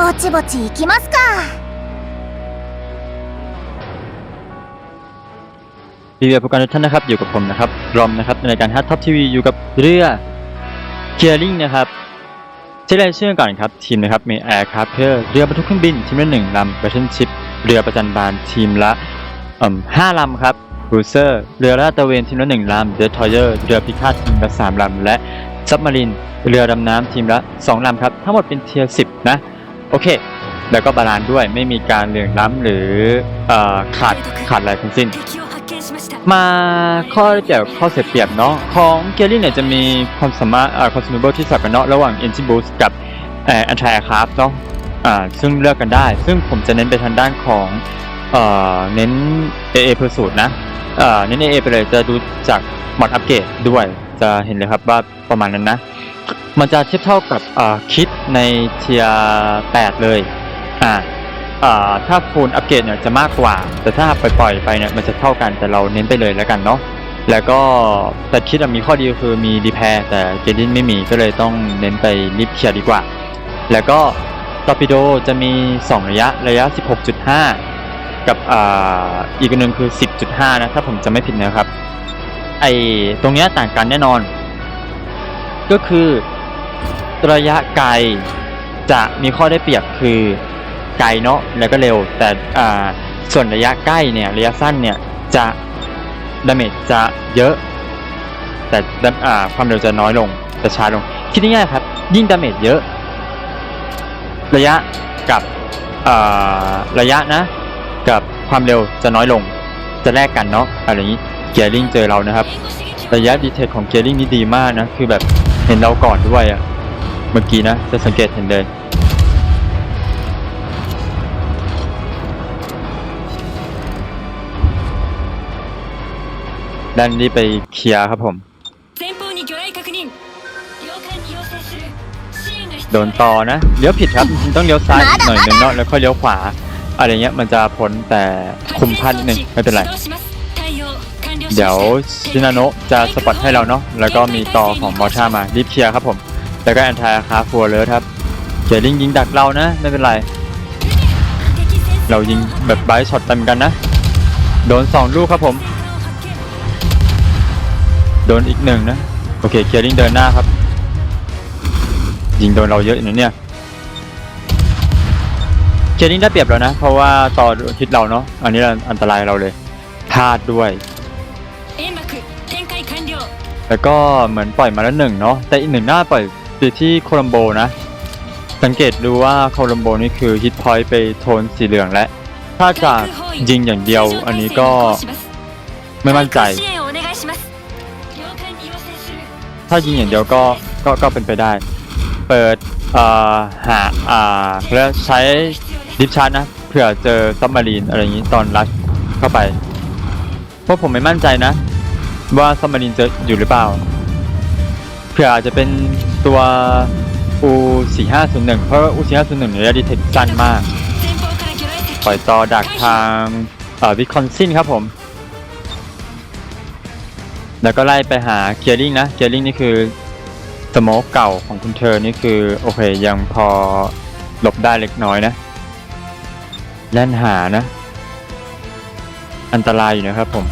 ぼちぼち行きますか รีวิวโปรแกรมทุกท่านนะครับอยู่กับผมนะครับรอมนะครับในรายการฮัทท็อปทีวีอยู่กับเรือเคียริงนะครับเช็ครายชื่อก่อนครับทีมนะครับมีแอร์คราฟเ e อร์เรือบรรทุกเครื่องบินทีมละหนึ่งลำ b บ t เ e นชิพเรือประจันบานทีมละเอ่มห้าลำครับครูเซอร์เรือลาดตระเวนทีมละหนึ่งลำเดอ t ทอยเออร์เรือพิฆาตทีมละสามลำและซับมารีนเรือดำน้ำทีมละสองลำครับทั้งหมดเป็นเทียร์สิบนะ โอเค แล้วก็บาลานด้วยไม่มีการเหลื่องล้ำหรืออขาดขาดอะไรทั้งสิ้น มาข้อได้เปรียบข้อเสียเปรียบเนาะของเกลลี่เนี่ยจะมีความสามารถความสมดุลที่สับกันเนาะระหว่าง Engine Boost กับแอนทายคราฟเนาะซึ่งเลือกกันได้ ซึ่งผมจะเน้นไปทางด้านของเน้น AA เพื่อสูตรนะเน้น AA ไปเลยจะดูจากมอดอัปเกรดด้วยจะเห็นเลยครับว่าประมาณนั้นนะ มันจะเทียบเท่ากับคิดในเทีย8เลยอ่าถ้าฟูลอัปเกรดเนี่ยจะมากกว่า แต่ถ้าปล่อยไปเนี่ยมันจะเท่ากันแต่เราเน้นไปเลยแล้วกันเนาะแล้วก็แต่คิดมีข้อดีคือมีดีแพร์แต่เกดินไม่มีก็เลยต้องเน้นไปรีบเคลียร์ดีกว่า แล้วก็ตอร์ปิโดจะมี 2 ระยะระยะ 16.5 กับอ่าอีกนหนึ่งคือ 10.5 นะ ถ้าผมจะไม่ผิดนะครับ ไอตรงเนี้ยต่างกันแน่นอน ก็คือ ระยะไกล จะมีข้อได้เปรียบคือไกลเนาะแล้วก็เร็ว แต่ส่วนระยะใกล้เนี่ยระยะสั้นเนี่ยจะดาเมจจะเยอะ แต่ความเร็วจะน้อยลงจะช้าลง คิดง่ายๆครับ ยิ่งดาเมจเยอะ ระยะกับระยะนะ กับความเร็วจะน้อยลง จะแลกกันเนาะอะไรอย่างนี้เกียร์ลิงเจอเรานะครับ ระยะดีเทคของเกียร์ลิงนี่ดีมากนะ คือแบบเห็นเราก่อนด้วยอะ เมื่อกี้นะ จะสังเกตเห็นเลยด้านนี้ไปเคลียร์ครับผม โดนต่อนะ เลี้ยวผิดครับ ต้องเลี้ยวซ้ายหน่อยหนึ่งเนาะแล้วค่อยเลี้ยวขวา อะไรเงี้ยมันจะพ้นแต่คุมพันหนึ่งไม่เป็นไร เดี๋ยวชินาโนะจะสปอตให้เราเนาะ แล้วก็มีต่อของมอชามารีบเคลียร์ครับผม แล้วก็แอนทายคาฟัวเลยครับเจลิงยิงดักเรานะ ไม่เป็นไร เรายิงแบบไบช็อตเต็มกันนะ โดน 2 ลูกครับผม โดนอีกหนึ่งนะ โอเคเคลิงเดินหน้าครับ ยิงโดนเราเยอะนะเนี่ยเจลิงได้เปรียบแล้วนะ เพราะว่าต่อทิศเราเนาะอันนี้อันตรายเราเลยพลาดด้วยแล้วก็เหมือนปล่อยมาแล้วหนึ่งเนาะแต่อีกหนึ่งหน้าปล่อย อยู่ที่โคลัมโบนะ สังเกตดูว่าโคลัมโบนี่คือฮิตพอยต์ไปโทนสีเหลืองและ ถ้าจากยิงอย่างเดียวอันนี้ก็ไม่มั่นใจ ถ้ายิงอย่างเดียวก็ก็ก็เป็นไปได้ เปิดอ่หาอ่าแล้วใช้ดิฟชาร์นะเผื่อเจอซัมมารีนอะไรอย่างนี้ตอนรัดเข้าไป เพราะผมไม่มั่นใจนะ ว่าซัมมารีนเจออยู่หรือเปล่า เผื่ออาจจะเป็นตัว U4501 เพราะว่า U4501 เนี่ยดีเทคสั้นมาก ปล่อยต่อดักทางวิคอนซินครับผม แล้วก็ไล่ไปหาเกียร์ลิงนะ เกียร์ลิงนี่คือสโมกเก่าของคุณเธอนี่คือ โอเค ยังพอหลบได้เล็กน้อยนะ แล่นหานะ อันตรายอยู่นะครับผม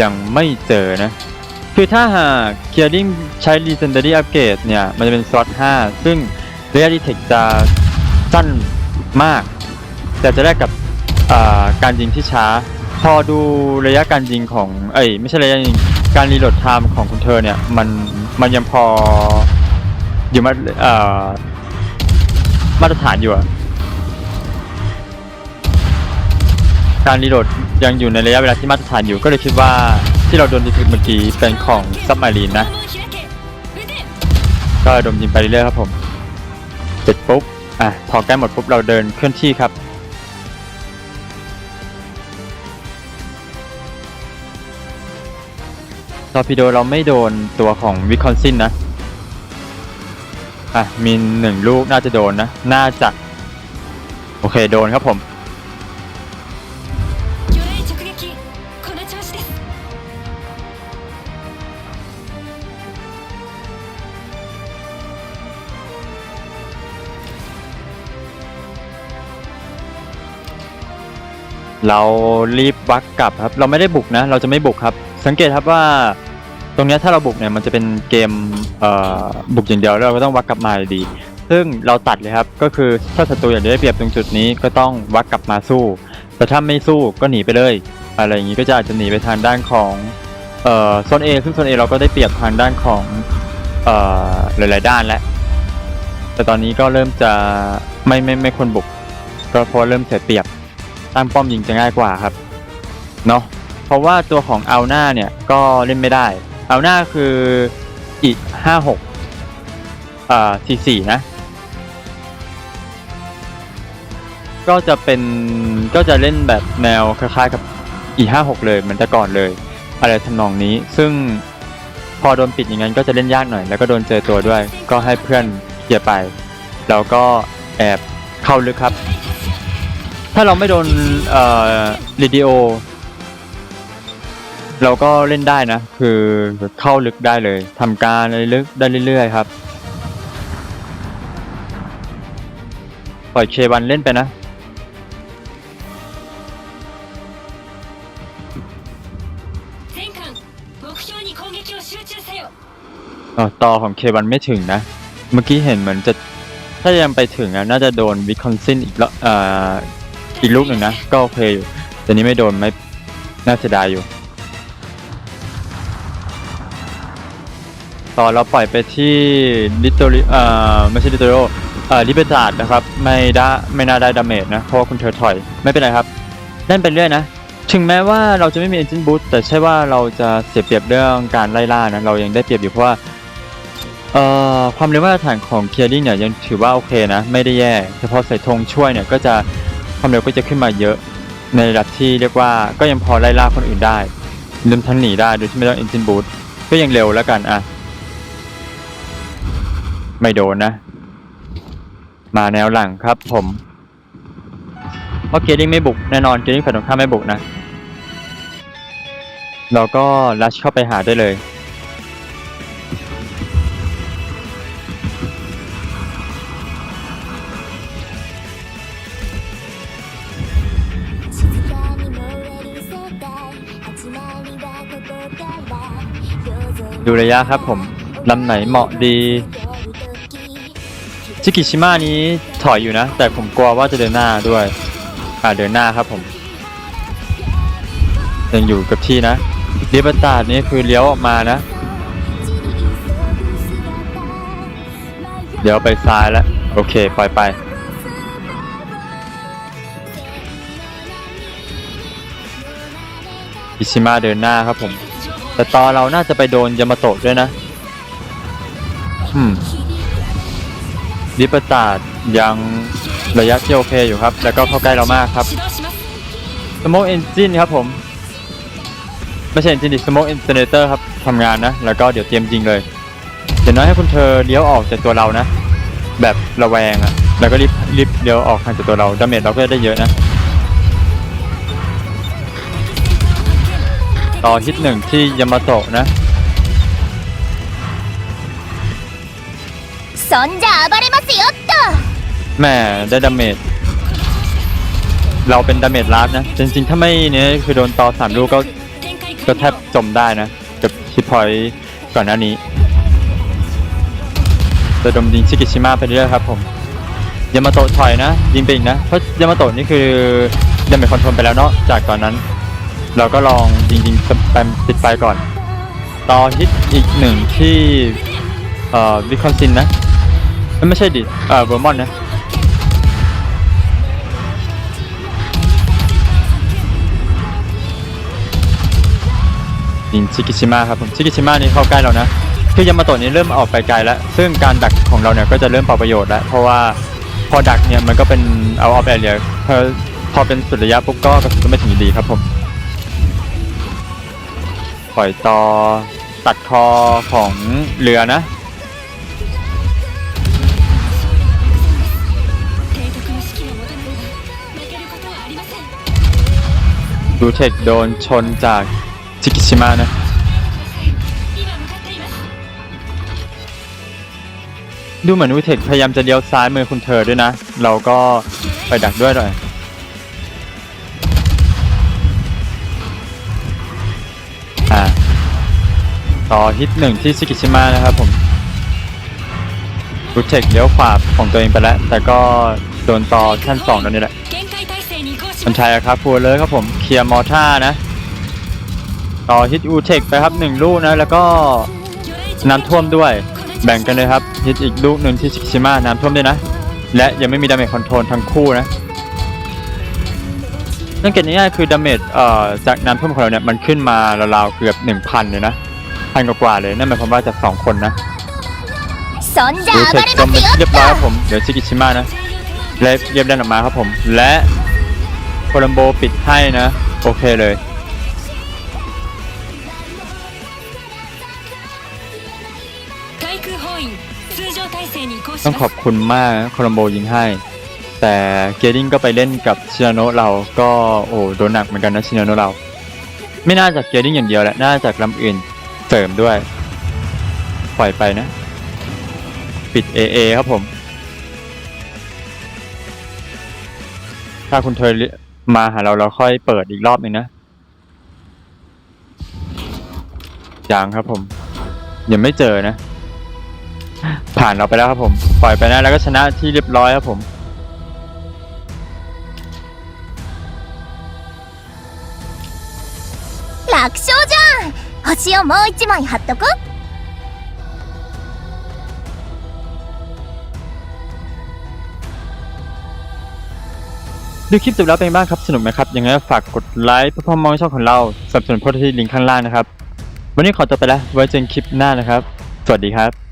ยังไม่เจอนะ คือถ้าหากเกียร์ลิงใช้ Legendary Upgrade เนี่ย มันจะเป็นสล็อต5ซึ่งระยะดีเทคจะสั้นมาก แต่จะแลกกับการยิงที่ช้า พอดูระยะการยิงของ เอ้ย ไม่ใช่ระยะยิง การรีโหลดไทม์ของคุณเธอเนี่ย มันมันยังพออยู่มามาตรฐานอยู่อะ การรีโหลดยังอยู่ในระยะเวลาที่มาตรฐานอยู่ก็เลยคิดว่าที่เราโดนดิสเมื่อกี้เป็นของซับมารีนนะ ก็ดมยิงไปเรื่อยครับผมเสร็จปุ๊บอะพอใกล้หมดปุ๊บเราเดินเคลื่อนที่ครับตอร์ปิโดเราไม่โดนตัวของวิคอนซินนะ อะ มีหนึ่งลูกน่าจะโดนนะ น่าจะ โอเค โดนครับผม เรารีบวักกลับครับ เราไม่ได้บุกนะ เราจะไม่บุกครับ สังเกตครับว่า ตรงนี้ถ้าเราบุกเนี่ยมันจะเป็นเกมเบุกอย่างเดียวแล้วเราก็ต้องวักกลับมาอยู่ดี ซึ่งเราตัดเลยครับ ก็คือถ้าศัตรูอยากได้เปรียบตรงจุดนี้ก็ต้องวักกลับมาสู้ แต่ถ้าไม่สู้ก็หนีไปเลย อะไรอย่างนี้ก็จะอาจจะหนีไปทางด้านของโซน A ซึ่งโซน A เราก็ได้เปรียบทางด้านของหลาย ๆ ด้านแล้ว แต่ตอนนี้ก็เริ่มจะไม่ไม่ไม่ควรบุกก็เพราะเริ่มเสียเปรียบ ตั้งป้อมยิงจะง่ายกว่าครับเนาะเพราะว่าตัวของเอาหน้าเนี่ยก็เล่นไม่ได้ เอาหน้าคืออีกห้าหกอ่าสี่สี่นะ ก็จะเป็นก็จะเล่นแบบแนวคล้ายๆกับอีห้าหกเลยเหมือนแต่ก่อนเลย อะไรทำนองนี้ซึ่งพอโดนปิดอย่างนั้นก็จะเล่นยากหน่อย แล้วก็โดนเจอตัวด้วย ก็ให้เพื่อนเคลียร์ไป แล้วก็แอบเข้าลึกครับ ถ้าเราไม่โดนเอ่อลิดิโอ เราก็เล่นได้นะ คือเข้าลึกได้เลยทำการลึกได้เรื่อยๆครับ ปล่อยเชบันเล่นไปนะต่อของเคบันไม่ถึงนะ เมื่อกี้เห็นเหมือนจะ ถ้ายังไปถึงน่าจะโดนวิคอนซินอีกแล้ว อีกลูกหนึ่งนะ ก็โอเคอยู่ แต่นี้ไม่โดนไม่น่าเสียดายอยู่ ต่อเราปล่อยไปที่ลิโตริอ่าไม่ใช่ลิโตโรเอ่อลิเบตาดนะครับ ไม่ได้ไม่น่าได้ดาเมจนะ เพราะว่าคุณเธอถอย ไม่เป็นไรครับเล่นไปเรื่อยนะ ถึงแม้ว่าเราจะไม่มี Engine Boost แต่ใช่ว่าเราจะเสียเปรียบเรื่องการไล่ล่านะ เรายังได้เปรียบอยู่เพราะว่าเอ่อความเร็วมาตรฐานของ Clearing เนี่ยยังถือว่าโอเคนะ ไม่ได้แย่ เฉพาะใส่ธงช่วยเนี่ยก็จะ ความเร็วก็จะขึ้นมาเยอะ ในระดับที่เรียกว่าก็ยังพอไล่ล่าคนอื่นได้รวมทั้งหนีได้โดยที่ไม่ต้อง Engine Boost ก็ยังเร็วแล้วกันอะ ไม่โดนนะ มาแนวหลังครับผมเพราะเกดิ้งไม่บุกแน่นอนเกดิ้งฝ่ายตรงข้ามไม่บุกนะ เราก็ลัชเข้าไปหาได้เลย ดูระยะครับผมลำไหนเหมาะดีชิกิชิมะนี้ถอยอยู่นะ แต่ผมกลัวว่าจะเดินหน้าด้วย อ่าเดินหน้าครับผมยังอยู่กับที่นะลิเบตาดนี่คือเลี้ยวออกมานะเดี๋ยวไปซ้ายแล้ว โอเค ปล่อยไป อิชิมะเดินหน้าครับผม แต่ตอนเราน่าจะไปโดนยามาโตะด้วยนะฮึมดิปตาดยังระยะที่โอเคอยู่ครับ แล้วก็เข้าใกล้เรามากครับสโมกเอนจินครับผม ไม่ใช่เอนจินดิสโมกเอนจิเนเตอร์ครับทำงานนะ แล้วก็เดี๋ยวเตรียมจริงเลยเดี๋ยวน้อยให้คุณเธอเลี้ยวออกจากตัวเรานะ แบบระแวงอะแล้วก็รีบรีบเลี้ยวออกทางจากตัวเราดาเมจเราก็ได้เยอะนะ ต่อฮิตหนึ่งที่ยามาโตะนะ そんじゃ暴れますよっと แหม่ได้ดาเมจเราเป็นดาเมจลาฟนะ จริงๆ ถ้าไม่เนี่ยคือโดนต่อสามลูกก็ 展開 ก็ 完 แทบจมได้นะ กับฮิตพอยต์ก่อนหน้านี้จะดมยิงชิกิชิมะไปเรื่อยครับผมยามาโตะถอยนะ ยิงไปอีกนะ เพราะยามาโตะนี่คือดาเมจคอนโทรลไปแล้วเนาะจากตอนนั้น เราก็ลองยิงยิงๆแปมติดไฟก่อนต่อฮิตอีกหนึ่งที่เอ่อวิคอนซินนะ ไม่ใช่ดิเอ่อเบอร์มอนนะยิงชิกิชิมะครับผมชิกิชิมะนี่เข้าใกล้เรานะคือยามาโตะนี่เริ่มออกไปไกลแล้ว ซึ่งการดักของเราเนี่ยก็จะเริ่มเป่าประโยชน์แล้ว เพราะว่าพอดักเนี่ยมันก็เป็นเอาออฟแอเรียพอพอเป็นสุดระยะปุ๊บก็กระสุนก็ไม่ถึงดีครับผม ป่อยตอ ตัดคอของเรือนะดูเทคโดนชนจากชิกิชิมะนะดูเหมือนวิเทคพยายามจะเลี้ยวซ้ายมือคุณเธอด้วยนะ เราก็ไปดักด้วยหน่อย ต่อฮิตหนึ่งที่ซิกิชิมะนะครับผมรูเทคเลี้ยวขวาของตัวเองไปแล้ว แต่ก็โดนต่อขั้นสองตรงนี้แหละมันชัยครับฟูเลยครับผมเคลียร์มอท่านะ ต่อฮิตอูเทคไปครับหนึ่งลูกนะ แล้วก็น้ำท่วมด้วย แบ่งกันเลยครับฮิตอีกลูกหนึ่งที่ซิกิชิมะน้ำท่วมด้วยนะ และยังไม่มีดาเมจคอนโทรลทั้งคู่นะสังเกตง่ายคือดาเมจจากน้ำท่วมของเราเนี่ยมันขึ้นมาราวๆเกือบ 1,000 เลยนะ พันกว่าๆเลยนั่นหมายความว่าจากสองคนนะ そんじゃ ดู 暴 เสร็จ れ จ ま ม す เป็น よ ที่เรียบร้อยครับผมเดี๋ยวซิกิชิมะนะและเรียบดันออกมาครับผม และโคลัมโบปิดให้นะ โอเคเลย 対空砲員通常体制に移行し ต้อง ま ขอบ す คุณมากนะโคลัมโบยิงให้ แต่เกยร์ดิ้งก็ไปเล่นกับชินาโนะเราก็โอ้โดนหนักเหมือนกันนะชินาโนะเรา ไม่น่าจากเกยร์ดิ้งอย่างเดียวแหละ น่าจากลำอื่น เสริมด้วย ปล่อยไปนะ ปิด AA ครับผม ถ้าคุณเทยมาหาเราเราค่อยเปิดอีกรอบหนึ่งนะยังครับผม ยังไม่เจอนะ ผ่านเราไปแล้วครับผม ปล่อยไปนะแล้วก็ชนะที่เรียบร้อยครับผมลักษ楽勝星をもう一枚貼っとこดูคลิปจบแล้วเป็นบ้างครับสนุกไหมครับยังไงฝากกดไลค์เพื่อพ่อมองช่องของเราสนับสนุนพวกที่ลิงก์ข้างล่างนะครับ วันนี้ขอจบไปแล้วไว้เจอกันคลิปหน้านะครับ สวัสดีครับ